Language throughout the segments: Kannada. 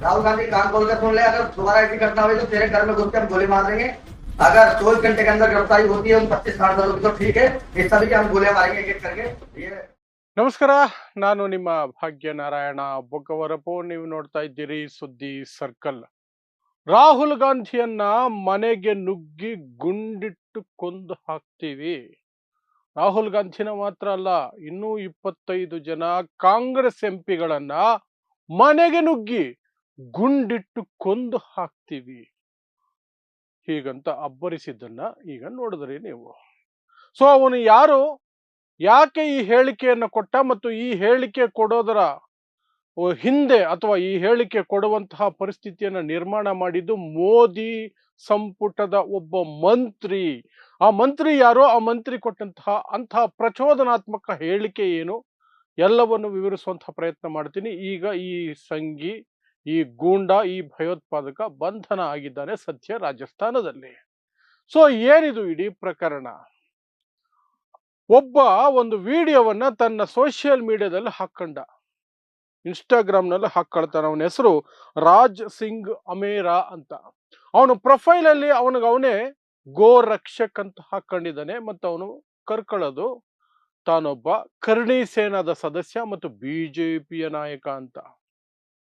राहुल गांधी कान खोल कर सुन ले अगर दोबारा ऐसी घटना हुई तो तेरे घर में घुस के हम गोली मार देंगे अगर चौबीस घंटे के अंदर गिरफ्तारी होती है उन पच्चीस सांसदों की तो ठीक है इस सभी के हम गोलियां मारेंगे एक एक करके ये ನಮಸ್ಕಾರ ನಾನು ನಿಮ್ಮ ಭಾಗ್ಯ ನಾರಾಯಣ ಬೊಗ್ಗವರಪು ನೀವು ನೋಡ್ತಾ ಇದ್ದೀರಿ ಸುದ್ದಿ ಸರ್ಕಲ್ ರಾಹುಲ್ ಗಾಂಧಿಯನ್ನ ಮನೆಗೆ ನುಗ್ಗಿ ಗುಂಡಿಟ್ಟು ಕೊಂದು ಹಾಕ್ತೀವಿ ರಾಹುಲ್ ಗಾಂಧಿನ ಮಾತ್ರ ಅಲ್ಲ ಇನ್ನೂ ಇಪ್ಪತ್ತೈದು ಜನ ಕಾಂಗ್ರೆಸ್ ಎಂಪಿಗಳನ್ನ ಮನೆಗೆ ನುಗ್ಗಿ ಗುಂಡಿಟ್ಟು ಕೊಂದು ಹಾಕ್ತೀವಿ. ಹೀಗಂತ ಅಬ್ಬರಿಸಿದ್ದನ್ನ ಈಗ ನೋಡಿದ್ರಿ ನೀವು. ಸೊ ಅವನು ಯಾರು? ಯಾಕೆ ಈ ಹೇಳಿಕೆಯನ್ನು ಕೊಟ್ಟ ಮತ್ತು ಈ ಹೇಳಿಕೆ ಕೊಡೋದರ ಹಿಂದೆ ಅಥವಾ ಈ ಹೇಳಿಕೆ ಕೊಡುವಂತಹ ಪರಿಸ್ಥಿತಿಯನ್ನು ನಿರ್ಮಾಣ ಮಾಡಿದ್ದು ಮೋದಿ ಸಂಪುಟದ ಒಬ್ಬ ಮಂತ್ರಿ. ಆ ಮಂತ್ರಿ ಯಾರೋ? ಆ ಮಂತ್ರಿ ಕೊಟ್ಟಂತಹ ಅಂತಹ ಪ್ರಚೋದನಾತ್ಮಕ ಹೇಳಿಕೆ ಏನು? ಎಲ್ಲವನ್ನು ವಿವರಿಸುವಂತಹ ಪ್ರಯತ್ನ ಮಾಡ್ತೀನಿ. ಈಗ ಈ ಸಂಗಿ ಈ ಗೂಂಡ, ಈ ಭಯೋತ್ಪಾದಕ ಬಂಧನ ಆಗಿದ್ದಾನೆ ಸದ್ಯ ರಾಜಸ್ಥಾನದಲ್ಲಿ. ಸೊ ಏನಿದು ಇಡೀ ಪ್ರಕರಣ? ಒಬ್ಬ ಒಂದು ವಿಡಿಯೋವನ್ನ ತನ್ನ ಸೋಷಿಯಲ್ ಮೀಡಿಯಾದಲ್ಲಿ ಹಾಕೊಂಡ. ಇನ್ಸ್ಟಾಗ್ರಾಮ್ನಲ್ಲಿ ಹಾಕೊಳ್ತಾನೆ. ಅವನ ಹೆಸರು ರಾಜ್ ಸಿಂಗ್ ಅಮೇರಾ ಅಂತ. ಅವನು ಪ್ರೊಫೈಲ್ ಅಲ್ಲಿ ಅವನಿಗೆ ಅವನೇ ಗೋ ರಕ್ಷಕ್ ಅಂತ ಹಾಕೊಂಡಿದ್ದಾನೆ ಮತ್ತು ಅವನು ಕರ್ಕೊಳ್ಳೋದು ತಾನೊಬ್ಬ ಕರ್ಣಿ ಸೇನಾದ ಸದಸ್ಯ ಮತ್ತು ಬಿಜೆಪಿಯ ನಾಯಕ ಅಂತ.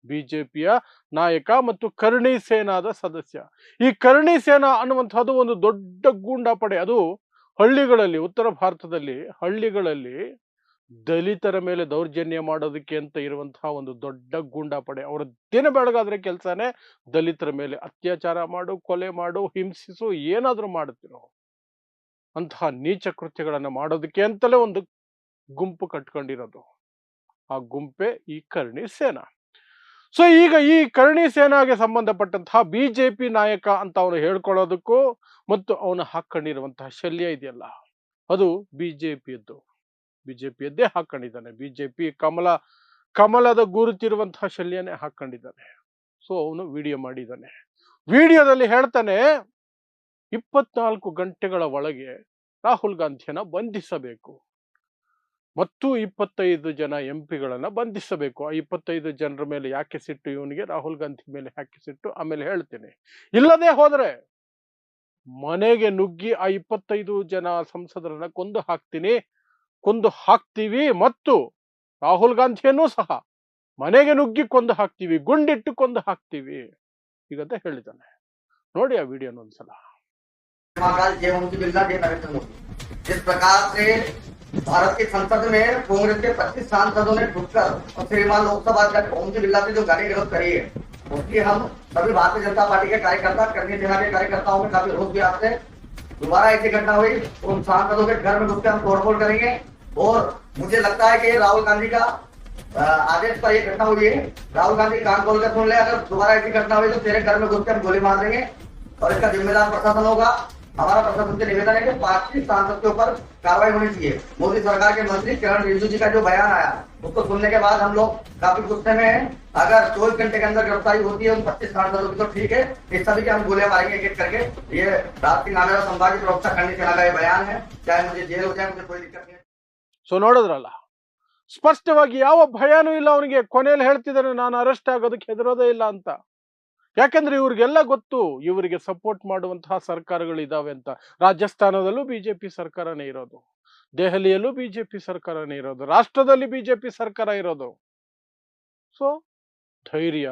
ಬಿಜೆಪಿಯ ನಾಯಕ ಮತ್ತು ಕರ್ಣಿ ಸೇನಾದ ಸದಸ್ಯ. ಈ ಕರ್ಣಿ ಸೇನಾ ಅನ್ನುವಂಥದ್ದು ಒಂದು ದೊಡ್ಡ ಗೂಂಡಾ ಪಡೆ. ಅದು ಹಳ್ಳಿಗಳಲ್ಲಿ, ಉತ್ತರ ಭಾರತದಲ್ಲಿ ಹಳ್ಳಿಗಳಲ್ಲಿ ದಲಿತರ ಮೇಲೆ ದೌರ್ಜನ್ಯ ಮಾಡೋದಕ್ಕೆ ಅಂತ ಇರುವಂತಹ ಒಂದು ದೊಡ್ಡ ಗೂಂಡಾ ಪಡೆ. ಅವರ ದಿನ ಬೆಳಗಾದ್ರೆ ಕೆಲಸನೇ ದಲಿತರ ಮೇಲೆ ಅತ್ಯಾಚಾರ ಮಾಡು, ಕೊಲೆ ಮಾಡು, ಹಿಂಸಿಸು, ಏನಾದರೂ ಮಾಡುತ್ತಿರೋ ಅಂತಹ ನೀಚ ಕೃತ್ಯಗಳನ್ನು ಮಾಡೋದಕ್ಕೆ ಅಂತಲೇ ಒಂದು ಗುಂಪು ಕಟ್ಕೊಂಡಿರೋದು. ಆ ಗುಂಪೆ ಈ ಕರ್ಣಿ ಸೇನಾ. ಸೊ ಈಗ ಈ ಕರ್ಣಿ ಸೇನಾಗೆ ಸಂಬಂಧಪಟ್ಟಂತಹ ಬಿಜೆಪಿ ನಾಯಕ ಅಂತ ಅವನು ಹೇಳ್ಕೊಳ್ಳೋದಕ್ಕೂ ಮತ್ತು ಅವನು ಹಾಕೊಂಡಿರುವಂತಹ ಶಲ್ಯ ಇದೆಯಲ್ಲ, ಅದು ಬಿಜೆಪಿಯದ್ದು ಬಿಜೆಪಿಯದ್ದೇ ಹಾಕೊಂಡಿದ್ದಾನೆ ಬಿಜೆಪಿ ಕಮಲ, ಕಮಲದ ಗುರುತಿರುವಂತಹ ಶಲ್ಯನೇ ಹಾಕೊಂಡಿದ್ದಾನೆ ಸೊ ಅವನು ವಿಡಿಯೋ ಮಾಡಿದ್ದಾನೆ. ವಿಡಿಯೋದಲ್ಲಿ ಹೇಳ್ತಾನೆ, ಇಪ್ಪತ್ನಾಲ್ಕು ಗಂಟೆಗಳ ಒಳಗೆ ರಾಹುಲ್ ಗಾಂಧಿಯನ್ನ ಬಂಧಿಸಬೇಕು. ಮತ್ತು ಇಪ್ಪತ್ತೈದು ಜನ ಎಂ ಪಿಗಳನ್ನು ಬಂಧಿಸಬೇಕು. ಆ ಇಪ್ಪತ್ತೈದು ಜನರ ಮೇಲೆ ಯಾಕೆ ಸಿಟ್ಟು, ಇವನಿಗೆ ರಾಹುಲ್ ಗಾಂಧಿ ಮೇಲೆ ಯಾಕೆ ಸಿಟ್ಟು? ಆಮೇಲೆ ಹೇಳ್ತೇನೆ. ಇಲ್ಲದೆ ಹೋದರೆ ಮನೆಗೆ ನುಗ್ಗಿ ಆ ಇಪ್ಪತ್ತೈದು ಜನ ಸಂಸದರನ್ನ ಕೊಂದು ಹಾಕ್ತೀನಿ. ಕೊಂದು ಹಾಕ್ತೀವಿ ಮತ್ತು ರಾಹುಲ್ ಗಾಂಧಿಯನ್ನು ಸಹ ಮನೆಗೆ ನುಗ್ಗಿ ಕೊಂದು ಹಾಕ್ತೀವಿ, ಗುಂಡಿಟ್ಟು ಕೊಂದು ಹಾಕ್ತೀವಿ ಈಗಂತ ಹೇಳಿದ್ದಾನೆ. ನೋಡಿ ಆ ವಿಡಿಯೋನ ಒಂದ್ಸಲ. भारत की संसद में कांग्रेस के 25 सांसदों ने घुसकर और श्रीमान लोकसभा अध्यक्ष ओम की बिरला से जो गाली गलौज करी है, उसकी हम सभी भारतीय जनता पार्टी के कार्यकर्ता करनी सेना के कार्यकर्ताओं में काफ़ी रोष भी आते दोबारा ऐसी घटना हुई, उन सांसदों के घर में घुसकर हम तोड़फोड़ करेंगे और मुझे लगता है कि राहुल गांधी का आदेश पर यह घटना हुई है। राहुल गांधी कान खोल कर सुन ले, अगर दोबारा ऐसी घटना हुई तो तेरे घर में घुस हम गोली मार देंगे और इसका जिम्मेदार प्रशासन होगा। हमारा प्रशासन से निवेदन है कि पार्टी सांसद के ऊपर कार्रवाई होनी चाहिए मोदी सरकार के मंत्री किरण रिजिजू जी का जो बयान आया उसको सुनने के बाद हम लोग काफी गुस्से में हैं अगर चौबीस घंटे के अंदर गिरफ्तारी होती है उन पच्चीस सांसदों की तो ठीक है इस सभी के हम गोलियां मारेंगे एक एक करके ये रात की नामेरा संभाजी प्रवक्ता खंडी सेना का ये बयान है चाहे मुझे जेल हो जाए मुझे कोई दिक्कत नहीं है ಸೊ ನೋಡಿದ್ರಲ್ಲ ಸ್ಪಷ್ಟವಾಗಿ ಯಾವ ಭಯನೂ ಇಲ್ಲ ಅವನಿಗೆ ಕೊನೆಯಲ್ಲಿ ಹೇಳ್ತಿದ್ದಾನೆ ನಾನು ಅರೆಸ್ಟ್ ಆಗೋದಕ್ಕೆ ಹೆದರೋದೇ ಇಲ್ಲ ಅಂತ ಯಾಕಂದ್ರೆ ಇವ್ರಿಗೆಲ್ಲ ಗೊತ್ತು ಇವರಿಗೆ ಸಪೋರ್ಟ್ ಮಾಡುವಂತಹ ಸರ್ಕಾರಗಳು ಇದಾವೆ ಅಂತ. ರಾಜಸ್ಥಾನದಲ್ಲೂ ಬಿಜೆಪಿ ಸರ್ಕಾರನೇ ಇರೋದು. ದೆಹಲಿಯಲ್ಲೂ ಬಿಜೆಪಿ ಸರ್ಕಾರನೇ ಇರೋದು. ರಾಷ್ಟ್ರದಲ್ಲಿ ಬಿಜೆಪಿ ಸರ್ಕಾರ ಇರೋದು. ಸೊ ಧೈರ್ಯ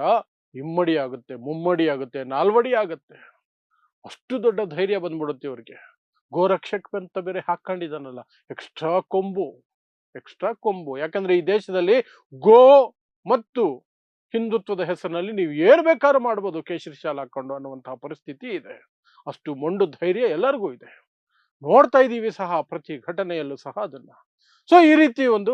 ಇಮ್ಮಡಿ ಆಗುತ್ತೆ, ಮುಮ್ಮಡಿ ಆಗುತ್ತೆ, ನಾಲ್ವಡಿ ಆಗುತ್ತೆ. ಅಷ್ಟು ದೊಡ್ಡ ಧೈರ್ಯ ಬಂದ್ಬಿಡುತ್ತೆ ಇವ್ರಿಗೆ. ಗೋರಕ್ಷಕ್ ಅಂತ ಬೇರೆ ಹಾಕೊಂಡಿದ್ದಾನಲ್ಲ ಎಕ್ಸ್ಟ್ರಾ ಕೊಂಬು. ಎಕ್ಸ್ಟ್ರಾ ಕೊಂಬು. ಯಾಕಂದ್ರೆ ಈ ದೇಶದಲ್ಲಿ ಗೋ ಮತ್ತು ಹಿಂದುತ್ವದ ಹೆಸರಿನಲ್ಲಿ ನೀವು ಏನು ಬೇಕಾದ್ರೂ ಮಾಡ್ಬೋದು ಕೇಸರಿ ಶಾಲ ಹಾಕೊಂಡು ಅನ್ನುವಂತಹ ಪರಿಸ್ಥಿತಿ ಇದೆ. ಅಷ್ಟು ಮೊಂಡು ಧೈರ್ಯ ಎಲ್ಲರಿಗೂ ಇದೆ. ನೋಡ್ತಾ ಇದ್ದೀವಿ ಸಹ ಪ್ರತಿ ಘಟನೆಯಲ್ಲೂ ಸಹ ಅದನ್ನ. ಸೊ ಈ ರೀತಿ ಒಂದು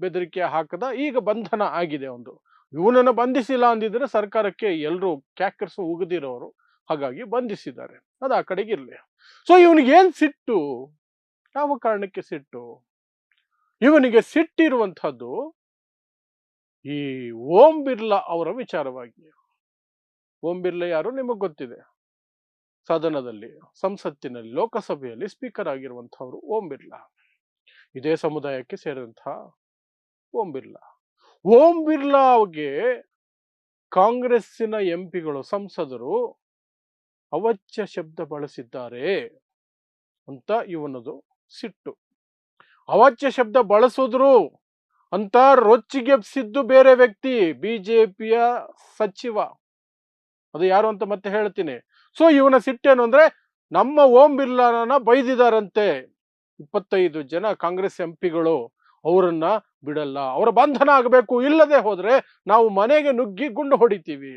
ಬೆದರಿಕೆ ಹಾಕದ ಈಗ ಬಂಧನ ಆಗಿದೆ ಒಂದು. ಇವನನ್ನು ಬಂಧಿಸಿಲ್ಲ ಅಂದಿದ್ರೆ ಸರ್ಕಾರಕ್ಕೆ ಎಲ್ಲರೂ ಕ್ಯಾಕರ್ಸ್ ಉಗಿದಿರೋರು ಹಾಗಾಗಿ ಬಂಧಿಸಿದ್ದಾರೆ. ಅದು ಆ ಕಡೆಗೆ ಇರಲಿ. ಸೊ ಇವನಿಗೆ ಏನ್ ಸಿಟ್ಟು? ಯಾವ ಕಾರಣಕ್ಕೆ ಸಿಟ್ಟು? ಇವನಿಗೆ ಸಿಟ್ಟಿರುವಂಥದ್ದು ಈ ಓಂ ಬಿರ್ಲಾ ಅವರ ವಿಚಾರವಾಗಿ. ಓಂ ಬಿರ್ಲಾ ಯಾರು ನಿಮಗೆ ಗೊತ್ತಿದೆ? ಸದನದಲ್ಲಿ, ಸಂಸತ್ತಿನಲ್ಲಿ, ಲೋಕಸಭೆಯಲ್ಲಿ ಸ್ಪೀಕರ್ ಆಗಿರುವಂತಹವರು ಓಂ ಬಿರ್ಲಾ. ಇದೇ ಸಮುದಾಯಕ್ಕೆ ಸೇರಿದಂತಹ ಓಂ ಬಿರ್ಲಾ. ಓಂ ಬಿರ್ಲಾ ಕಾಂಗ್ರೆಸ್ಸಿನ ಕಾಂಗ್ರೆಸ್ಸಿನ ಎಂಪಿಗಳು, ಸಂಸದರು ಅವಚ್ಯ ಶಬ್ದ ಬಳಸಿದ್ದಾರೆ ಅಂತ ಇವನದು ಸಿಟ್ಟು. ಅವಚ್ಯ ಶಬ್ದ ಬಳಸಿದ್ರು. ಅಂತ ರೊಚ್ಚಿಗೆಬ್ಸಿದ್ದು ಬೇರೆ ವ್ಯಕ್ತಿ ಬಿಜೆಪಿಯ ಸಚಿವ. ಅದು ಯಾರು ಅಂತ ಮತ್ತೆ ಹೇಳ್ತೀನಿ. ಸೊ ಇವನ ಸಿಟ್ಟೇನು ಅಂದ್ರೆ, ನಮ್ಮ ಓಂ ಬಿರ್ಲಾನ ಬೈದಿದಾರಂತೆ ಇಪ್ಪತ್ತೈದು ಜನ ಕಾಂಗ್ರೆಸ್ ಎಂಪಿಗಳು ಅವರನ್ನ ಬಿಡಲ್ಲ. ಅವರ ಬಂಧನ ಆಗಬೇಕು. ಇಲ್ಲದೆ ಹೋದ್ರೆ ನಾವು ಮನೆಗೆ ನುಗ್ಗಿ ಗುಂಡು ಹೊಡಿತೀವಿ.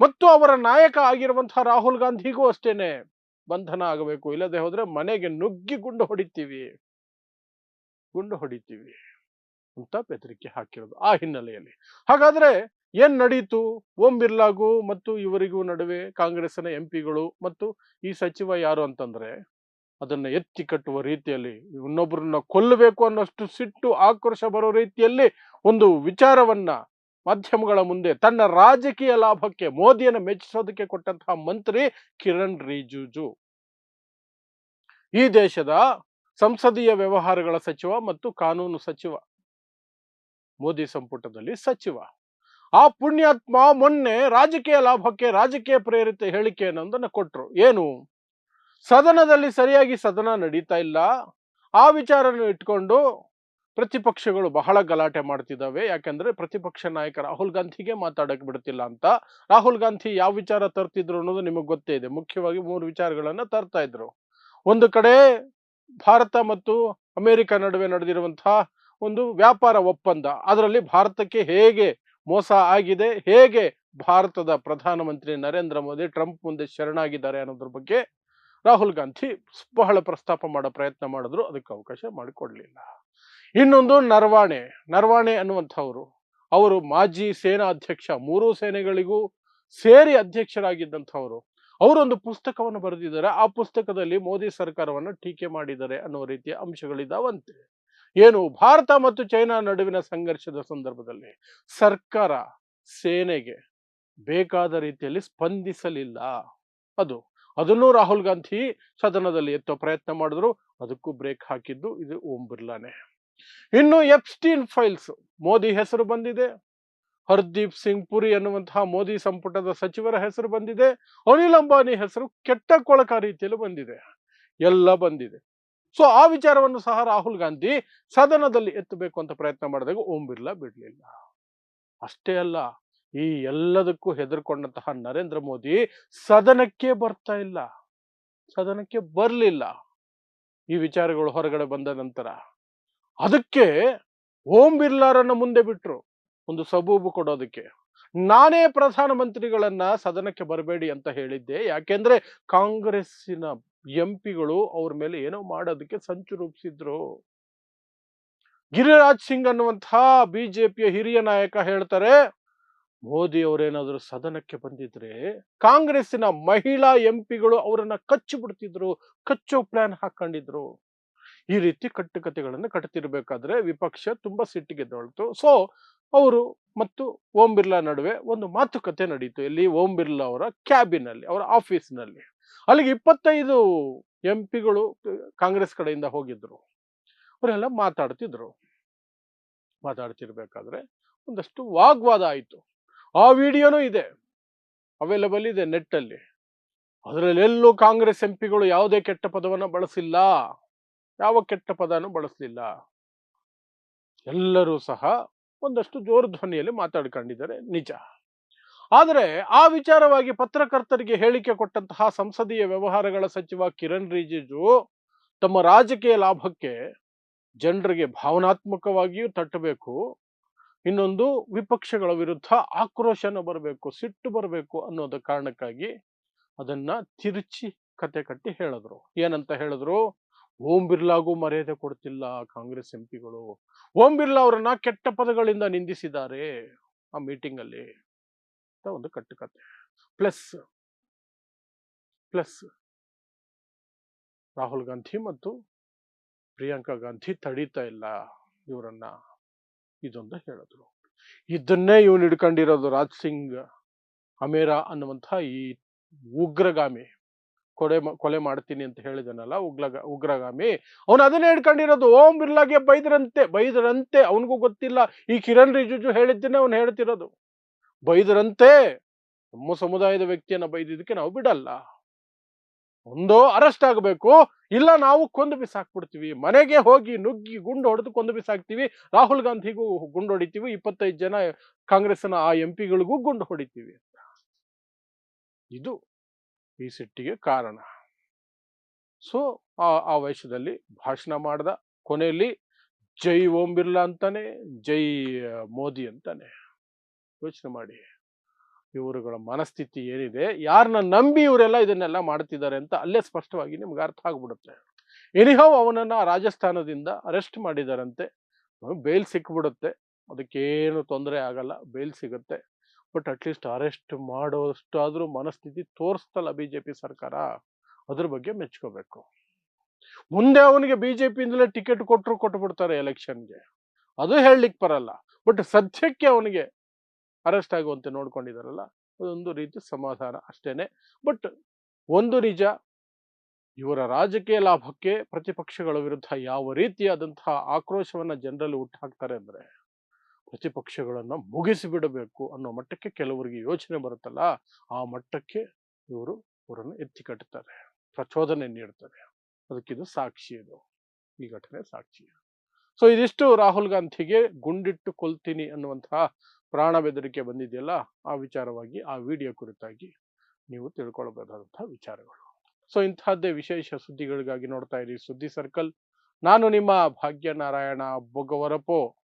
ಮತ್ತು ಅವರ ನಾಯಕ ಆಗಿರುವಂತಹ ರಾಹುಲ್ ಗಾಂಧಿಗೂ ಅಷ್ಟೇನೆ ಬಂಧನ ಆಗಬೇಕು. ಇಲ್ಲದೆ ಹೋದ್ರೆ ಮನೆಗೆ ನುಗ್ಗಿ ಗುಂಡು ಹೊಡಿತೀವಿ. ಗುಂಡು ಹೊಡಿತೀವಿ. ಅಂತ ಬೆದರಿಕೆ ಹಾಕಿರೋದು ಆ ಹಿನ್ನೆಲೆಯಲ್ಲಿ. ಹಾಗಾದ್ರೆ ಏನ್ ನಡೀತು? ಓಂ ಬಿರ್ಲಾಗೂ ಮತ್ತು ಇವರಿಗೂ ನಡುವೆ ಕಾಂಗ್ರೆಸ್ಸಿನ ಎಂಪಿಗಳು ಮತ್ತು ಈ ಸಚಿವ ಯಾರು ಅಂತಂದ್ರೆ ಅದನ್ನ ಎತ್ತಿ ಕಟ್ಟುವ ರೀತಿಯಲ್ಲಿ ಇನ್ನೊಬ್ಬರನ್ನ ಕೊಲ್ಲಬೇಕು ಅನ್ನೋಷ್ಟು ಸಿಟ್ಟು ಆಕ್ರೋಶ ಬರೋ ರೀತಿಯಲ್ಲಿ ಒಂದು ವಿಚಾರವನ್ನ ಮಾಧ್ಯಮಗಳ ಮುಂದೆ ತನ್ನ ರಾಜಕೀಯ ಲಾಭಕ್ಕೆ, ಮೋದಿಯನ್ನು ಮೆಚ್ಚಿಸೋದಕ್ಕೆ ಕೊಟ್ಟಂತಹ ಮಂತ್ರಿ ಕಿರಣ್ ರಿಜಿಜು. ಈ ದೇಶದ ಸಂಸದೀಯ ವ್ಯವಹಾರಗಳ ಸಚಿವ ಮತ್ತು ಕಾನೂನು ಸಚಿವ. ಮೋದಿ ಸಂಪುಟದಲ್ಲಿ ಸಚಿವ. ಆ ಪುಣ್ಯಾತ್ಮ ಮೊನ್ನೆ ರಾಜಕೀಯ ಲಾಭಕ್ಕೆ ರಾಜಕೀಯ ಪ್ರೇರಿತ ಹೇಳಿಕೆಯನ್ನೊಂದನ್ನು ಕೊಟ್ಟರು ಏನು? ಸದನದಲ್ಲಿ ಸರಿಯಾಗಿ ಸದನ ನಡೀತಾ ಇಲ್ಲ. ಆ ವಿಚಾರನ ಇಟ್ಕೊಂಡು ಪ್ರತಿಪಕ್ಷಗಳು ಬಹಳ ಗಲಾಟೆ ಮಾಡ್ತಿದ್ದಾವೆ. ಯಾಕಂದ್ರೆ ಪ್ರತಿಪಕ್ಷ ನಾಯಕ ರಾಹುಲ್ ಗಾಂಧಿಗೆ ಮಾತಾಡಕ್ ಬಿಡ್ತಿಲ್ಲ ಅಂತ. ರಾಹುಲ್ ಗಾಂಧಿ ಯಾವ ವಿಚಾರ ತರ್ತಿದ್ರು ಅನ್ನೋದು ನಿಮಗೆ ಗೊತ್ತೇ ಇದೆ. ಮುಖ್ಯವಾಗಿ ಮೂರು ವಿಚಾರಗಳನ್ನ ತರ್ತಾ ಇದ್ರು. ಒಂದು ಕಡೆ ಭಾರತ ಮತ್ತು ಅಮೆರಿಕ ನಡುವೆ ನಡೆದಿರುವಂತಹ ಒಂದು ವ್ಯಾಪಾರ ಒಪ್ಪಂದ. ಅದರಲ್ಲಿ ಭಾರತಕ್ಕೆ ಹೇಗೆ ಮೋಸ ಆಗಿದೆ, ಹೇಗೆ ಭಾರತದ ಪ್ರಧಾನಮಂತ್ರಿ ನರೇಂದ್ರ ಮೋದಿ ಟ್ರಂಪ್ ಮುಂದೆ ಶರಣಾಗಿದ್ದಾರೆ ಅನ್ನೋದ್ರ ಬಗ್ಗೆ ರಾಹುಲ್ ಗಾಂಧಿ ಬಹಳ ಪ್ರಸ್ತಾಪ ಮಾಡೋ ಪ್ರಯತ್ನ ಮಾಡಿದ್ರು. ಅದಕ್ಕೆ ಅವಕಾಶ ಮಾಡಿಕೊಡ್ಲಿಲ್ಲ. ಇನ್ನೊಂದು ನರ್ವಾಣೆ. ನರ್ವಾಣೆ ಅನ್ನುವಂಥವ್ರು. ಅವರು ಮಾಜಿ ಸೇನಾ ಅಧ್ಯಕ್ಷ, ಮೂರೂ ಸೇನೆಗಳಿಗೂ ಸೇರಿ ಅಧ್ಯಕ್ಷರಾಗಿದ್ದಂಥವ್ರು. ಅವರೊಂದು ಪುಸ್ತಕವನ್ನು ಬರೆದಿದ್ದಾರೆ. ಆ ಪುಸ್ತಕದಲ್ಲಿ ಮೋದಿ ಸರ್ಕಾರವನ್ನು ಟೀಕೆ ಮಾಡಿದ್ದಾರೆ ಅನ್ನೋ ರೀತಿಯ ಅಂಶಗಳಿದ್ದಾವಂತೆ ಏನು ಭಾರತ ಮತ್ತು ಚೈನಾ ನಡುವಿನ ಸಂಘರ್ಷದ ಸಂದರ್ಭದಲ್ಲಿ ಸರ್ಕಾರ ಸೇನೆಗೆ ಬೇಕಾದ ರೀತಿಯಲ್ಲಿ ಸ್ಪಂದಿಸಲಿಲ್ಲ. ಅದು, ಅದನ್ನು ರಾಹುಲ್ ಗಾಂಧಿ ಸದನದಲ್ಲಿ ಎತ್ತೋ ಪ್ರಯತ್ನ ಮಾಡಿದ್ರು, ಅದಕ್ಕೂ ಬ್ರೇಕ್ ಹಾಕಿದ್ದು ಇದು ಓಂ ಬಿರ್ಲಾನೆ. ಇನ್ನು ಎಪ್ಸ್ಟೀನ್ ಫೈಲ್ಸ್, ಮೋದಿ ಹೆಸರು ಬಂದಿದೆ. ಹರ್ದೀಪ್ ಸಿಂಗ್ ಪುರಿ ಅನ್ನುವಂತಹ ಮೋದಿ ಸಂಪುಟದ ಸಚಿವರ ಹೆಸರು ಬಂದಿದೆ. ಅನಿಲ್ ಅಂಬಾನಿ ಹೆಸರು ಕೆಟ್ಟ ಕೊಳಕ ರೀತಿಯಲ್ಲಿ ಬಂದಿದೆ. ಎಲ್ಲ ಬಂದಿದೆ. ಸೊ, ಆ ವಿಚಾರವನ್ನು ಸಹ ರಾಹುಲ್ ಗಾಂಧಿ ಸದನದಲ್ಲಿ ಎತ್ತಬೇಕು ಅಂತ ಪ್ರಯತ್ನ ಮಾಡಿದಾಗ ಓಂ ಬಿರ್ಲಾ ಬಿಡಲಿಲ್ಲ. ಅಷ್ಟೇ ಅಲ್ಲ, ಈ ಎಲ್ಲದಕ್ಕೂ ಹೆದರ್ಕೊಂಡಂತಹ ನರೇಂದ್ರ ಮೋದಿ ಸದನಕ್ಕೆ ಬರ್ತಾ ಇಲ್ಲ. ಸದನಕ್ಕೆ ಬರಲಿಲ್ಲ. ಈ ವಿಚಾರಗಳು ಹೊರಗಡೆ ಬಂದ ನಂತರ. ಅದಕ್ಕೆ ಓಂ ಬಿರ್ಲಾರನ್ನ ಮುಂದೆ ಬಿಟ್ರು. ಒಂದು ಸಬೂಬು ಕೊಡೋದಕ್ಕೆ. ನಾನೇ ಪ್ರಧಾನಮಂತ್ರಿಗಳನ್ನ ಸದನಕ್ಕೆ ಬರಬೇಡಿ ಅಂತ ಹೇಳಿದ್ದೆ. ಯಾಕೆಂದ್ರೆ ಕಾಂಗ್ರೆಸ್ಸಿನ ಎಂಪಿಗಳು ಅವ್ರ ಮೇಲೆ ಏನೋ ಮಾಡೋದಕ್ಕೆ ಸಂಚು ರೂಪಿಸಿದ್ರು. ಗಿರಿರಾಜ್ ಸಿಂಗ್ ಅನ್ನುವಂತಹ ಬಿಜೆಪಿಯ ಹಿರಿಯ ನಾಯಕ ಹೇಳ್ತಾರೆ, ಮೋದಿ ಅವರೇನಾದ್ರೂ ಸದನಕ್ಕೆ ಬಂದಿದ್ರೆ ಕಾಂಗ್ರೆಸ್ಸಿನ ಮಹಿಳಾ ಎಂಪಿಗಳು ಅವರನ್ನ ಕಚ್ಚಿ ಬಿಡ್ತಿದ್ರು ಕಚ್ಚೋ ಪ್ಲಾನ್ ಹಾಕೊಂಡಿದ್ರು ಈ ರೀತಿ ಕಟ್ಟುಕತೆಗಳನ್ನು ಕಟ್ತಿರ್ಬೇಕಾದ್ರೆ ವಿಪಕ್ಷ ತುಂಬಾ ಸಿಟ್ಟಿಗೆದ್ದೊಳ್ತು ಸೊ ಅವರು ಮತ್ತು ಓಂ ಬಿರ್ಲಾ ನಡುವೆ ಒಂದು ಮಾತುಕತೆ ನಡೀತು. ಇಲ್ಲಿ ಓಂ ಬಿರ್ಲಾ ಅವರ ಕ್ಯಾಬಿನಲ್ಲಿ ಅವರ ಆಫೀಸ್ನಲ್ಲಿ ಅಲ್ಲಿಗೆ ಇಪ್ಪತ್ತೈದು ಎಂ ಪಿಗಳು ಕಾಂಗ್ರೆಸ್ ಕಡೆಯಿಂದ ಹೋಗಿದ್ರು. ಅವರೆಲ್ಲ ಮಾತಾಡ್ತಿದ್ರು. ಮಾತಾಡ್ತಿರ್ಬೇಕಾದ್ರೆ ಒಂದಷ್ಟು ವಾಗ್ವಾದ ಆಯಿತು. ಆ ವಿಡಿಯೋನೂ ಇದೆ. ಅವೈಲಬಲ್ ಇದೆ ನೆಟ್ಟಲ್ಲಿ. ಅದರಲ್ಲೆಲ್ಲೂ ಕಾಂಗ್ರೆಸ್ ಕಾಂಗ್ರೆಸ್ ಎಂಪಿಗಳು ಯಾವುದೇ ಕೆಟ್ಟ ಪದವನ್ನು ಬಳಸಿಲ್ಲ. ಯಾವ ಕೆಟ್ಟ ಪದನೂ ಬಳಸಲಿಲ್ಲ. ಎಲ್ಲರೂ ಸಹ ಒಂದಷ್ಟು ಜೋರು ಧ್ವನಿಯಲ್ಲಿ ಮಾತಾಡ್ಕೊಂಡಿದ್ದಾರೆ. ನಿಜ. ಆದರೆ ಆ ವಿಚಾರವಾಗಿ ಪತ್ರಕರ್ತರಿಗೆ ಹೇಳಿಕೆ ಕೊಟ್ಟಂತಹ ಸಂಸದೀಯ ವ್ಯವಹಾರಗಳ ಸಚಿವ ಕಿರಣ್ ರಿಜಿಜು ತಮ್ಮ ರಾಜಕೀಯ ಲಾಭಕ್ಕೆ ಜನರಿಗೆ ಭಾವನಾತ್ಮಕವಾಗಿಯೂ ತಟ್ಟಬೇಕು, ಇನ್ನೊಂದು ವಿಪಕ್ಷಗಳ ವಿರುದ್ಧ ಆಕ್ರೋಶನ ಬರಬೇಕು, ಸಿಟ್ಟು ಬರಬೇಕು ಅನ್ನೋದ ಕಾರಣಕ್ಕಾಗಿ ಅದನ್ನ ತಿರುಚಿ ಕತೆ ಕಟ್ಟಿ ಹೇಳಿದ್ರು. ಏನಂತ ಹೇಳಿದ್ರು? ಓಂ ಬಿರ್ಲಾಗೂ ಮರ್ಯಾದೆ ಕೊಡ್ತಿಲ್ಲ ಕಾಂಗ್ರೆಸ್ ಎಂಪಿಗಳು ಓಂ ಬಿರ್ಲಾ ಅವರನ್ನ ಕೆಟ್ಟ ಪದಗಳಿಂದ ನಿಂದಿಸಿದ್ದಾರೆ ಆ ಮೀಟಿಂಗ್ ಅಲ್ಲಿ ಅಂತ ಒಂದು ಕಟ್ಟುಕತೆ ಪ್ಲಸ್ ಪ್ಲಸ್ ರಾಹುಲ್ ಗಾಂಧಿ ಮತ್ತು ಪ್ರಿಯಾಂಕಾ ಗಾಂಧಿ ತಡೀತಾ ಇಲ್ಲ ಇವರನ್ನ ಇದೊಂದು ಹೇಳಿದ್ರು. ಇದನ್ನೇ ಇವನು ಹಿಡ್ಕೊಂಡಿರೋದು ರಾಜ್ ಸಿಂಗ್, ಅಮೇರಾ ಅನ್ನುವಂತಹ ಈ ಉಗ್ರಗಾಮಿ. ಕೊಲೆ ಕೊಲೆ ಮಾಡ್ತೀನಿ ಅಂತ ಹೇಳಿದನಲ್ಲ ಉಗ್ರ ಉಗ್ರಗಾಮಿ. ಅವನು ಅದನ್ನೇ ಹಿಡ್ಕೊಂಡಿರೋದು, ಓಂ ಬಿರ್ಲಾಗೆ ಬೈದ್ರಂತೆ ಬೈದ್ರಂತೆ, ಅವನಿಗೂ ಗೊತ್ತಿಲ್ಲ. ಈ ಕಿರಣ್ ರಿಜಿಜು ಹೇಳಿದ್ದನ್ನೇ ಅವನು ಹೇಳ್ತಿರೋದು. ಬೈದರಂತೆ ನಮ್ಮ ಸಮುದಾಯದ ವ್ಯಕ್ತಿಯನ್ನ ಬೈದಿದ್ದಕ್ಕೆ ನಾವು ಬಿಡಲ್ಲ. ಒಂದೋ ಅರೆಸ್ಟ್ ಆಗಬೇಕು, ಇಲ್ಲ ನಾವು ಕೊಂದು ಬಿಸಾಕ್ಬಿಡ್ತೀವಿ. ಮನೆಗೆ ಹೋಗಿ ನುಗ್ಗಿ ಗುಂಡು ಹೊಡೆದು ಕೊಂದು ಬಿಸಾಕ್ತೀವಿ. ರಾಹುಲ್ ಗಾಂಧಿಗೂ ಗುಂಡು ಹೊಡಿತೀವಿ. ಇಪ್ಪತ್ತೈದು ಜನ ಕಾಂಗ್ರೆಸ್ನ ಆ ಎಂ ಪಿಗಳಿಗೂ ಗುಂಡು ಹೊಡಿತೀವಿ ಇದು ಈ ಸಿಟ್ಟಿಗೆ ಕಾರಣ. ಸೊ, ಆ ಆ ವಯಸ್ಸದಲ್ಲಿ ಭಾಷಣ ಮಾಡ್ದ ಕೊನೆಯಲ್ಲಿ ಜೈ ಓಂ ಬಿರ್ಲಾ ಅಂತಾನೆ, ಜೈ ಮೋದಿ ಅಂತಾನೆ. ಯೋಚನೆ ಮಾಡಿ. ಇವರುಗಳ ಮನಸ್ಥಿತಿ ಏನಿದೆ ಯಾರನ್ನ ನಂಬಿ ಇವರೆಲ್ಲ ಇದನ್ನೆಲ್ಲ ಮಾಡ್ತಿದ್ದಾರೆ ಅಂತ ಅಲ್ಲೇ ಸ್ಪಷ್ಟವಾಗಿ ನಿಮ್ಗೆ ಅರ್ಥ ಆಗ್ಬಿಡುತ್ತೆ. ಎನಿಹೌ ಅವನನ್ನು ರಾಜಸ್ಥಾನದಿಂದ ಅರೆಸ್ಟ್ ಮಾಡಿದಾರಂತೆ. ಬೇಲ್ ಸಿಕ್ಬಿಡುತ್ತೆ. ಅದಕ್ಕೇನು ತೊಂದರೆ ಆಗಲ್ಲ ಬೇಲ್ ಸಿಗುತ್ತೆ. ಬಟ್ ಅಟ್ಲೀಸ್ಟ್ ಅರೆಸ್ಟ್ ಮಾಡೋಷ್ಟಾದರೂ ಮನಸ್ಥಿತಿ ತೋರಿಸ್ತಲ್ಲ ಬಿ ಜೆ ಪಿ ಸರ್ಕಾರ. ಅದ್ರ ಬಗ್ಗೆ ಮೆಚ್ಕೋಬೇಕು. ಮುಂದೆ ಅವನಿಗೆ ಬಿ ಜೆ ಪಿಯಿಂದಲೇ ಟಿಕೆಟ್ ಕೊಟ್ಟರು ಕೊಟ್ಬಿಡ್ತಾರೆ ಎಲೆಕ್ಷನ್ಗೆ ಅದು ಹೇಳಲಿಕ್ಕೆ ಬರಲ್ಲ. ಬಟ್ ಸದ್ಯಕ್ಕೆ ಅವನಿಗೆ ಅರೆಸ್ಟ್ ಆಗುವಂತೆ ನೋಡ್ಕೊಂಡಿದಾರಲ್ಲ, ಅದೊಂದು ರೀತಿ ಸಮಾಧಾನ ಅಷ್ಟೇನೆ. ಬಟ್ ಒಂದು ನಿಜ, ಇವರ ರಾಜಕೀಯ ಲಾಭಕ್ಕೆ ಪ್ರತಿಪಕ್ಷಗಳ ವಿರುದ್ಧ ಯಾವ ರೀತಿಯಾದಂತಹ ಆಕ್ರೋಶವನ್ನ ಜನರಲ್ಲಿ ಹುಟ್ಟಾಕ್ತಾರೆ ಅಂದ್ರೆ, ಪ್ರತಿಪಕ್ಷಗಳನ್ನ ಮುಗಿಸಿಬಿಡಬೇಕು ಅನ್ನೋ ಮಟ್ಟಕ್ಕೆ ಕೆಲವರಿಗೆ ಯೋಚನೆ ಬರುತ್ತಲ್ಲ, ಆ ಮಟ್ಟಕ್ಕೆ ಇವರು ಅವರನ್ನು ಎತ್ತಿ ಕಟ್ಟುತ್ತಾರೆ ಪ್ರಚೋದನೆ ನೀಡ್ತಾರೆ. ಅದಕ್ಕಿದು ಸಾಕ್ಷಿ ಇದು, ಈ ಘಟನೆ ಸಾಕ್ಷಿ. ಸೊ ಇದಿಷ್ಟು ರಾಹುಲ್ ಗಾಂಧಿಗೆ ಗುಂಡಿಟ್ಟು ಕೊಲ್ತೀನಿ ಅನ್ನುವಂತಹ ಪ್ರಾಣ ಬೆದರಿಕೆ ಬಂದಿದೆಯಲ್ಲ, ಆ ವಿಚಾರವಾಗಿ, ಆ ವಿಡಿಯೋ ಕುರಿತಾಗಿ ನೀವು ತಿಳ್ಕೊಳ್ಬೇಕಾದಂತಹ ವಿಚಾರಗಳು. ಸೊ ಇಂತಹದ್ದೇ ವಿಶೇಷ ಸುದ್ದಿಗಳಿಗಾಗಿ ನೋಡ್ತಾ ಇರಿ. ಸುದ್ದಿ ಸರ್ಕಲ್. ನಾನು ನಿಮ್ಮ ಭಾಗ್ಯನಾರಾಯಣ ಬೊಗವರಪೋ